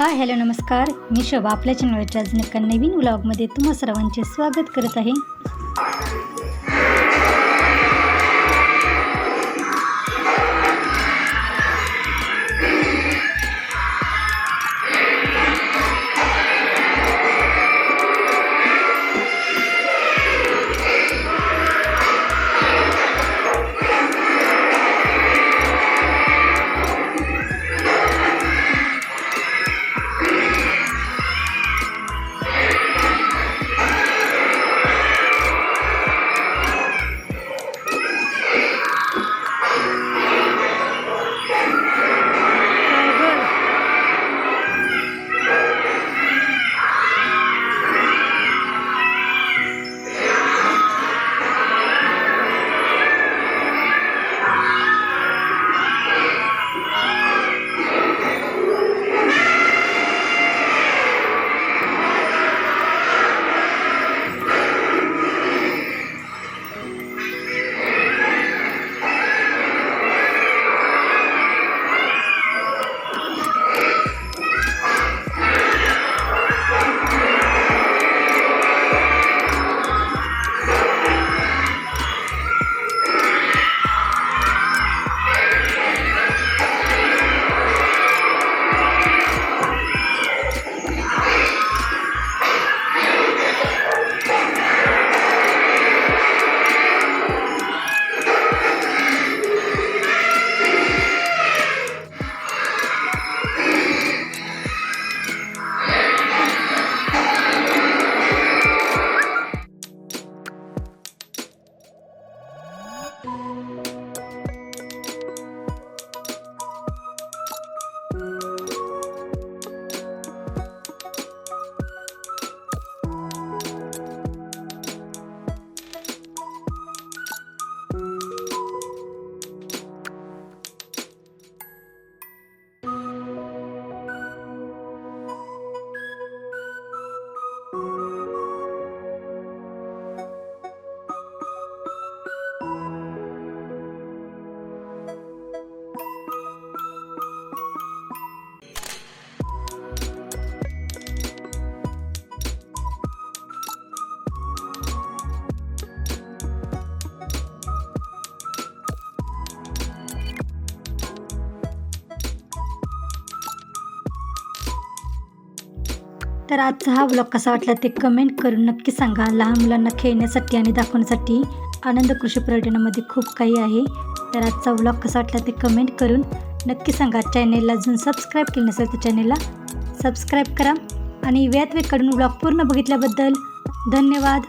Hi hello नमस्कार. मी शोभा आपल्या चॅनलच्या अजून एका नवीन व्लॉगमध्ये तुम्हा सर्वांचे स्वागत करत आहे. तर आजचा हा ब्लॉग कसा वाटला ते कमेंट करून नक्की सांगा. लहान मुलांना खेळण्यासाठी आणि दाखवण्यासाठी आनंद कृषी पर्यटनामध्ये खूप काही आहे. तर आजचा ब्लॉग कसा वाटला ते कमेंट करून नक्की सांगा. चॅनेलला अजून सबस्क्राईब केलं नसेल तर चॅनेलला सबस्क्राईब करा. आणि वेळात वेळकडून ब्लॉग पूर्ण बघितल्याबद्दल धन्यवाद.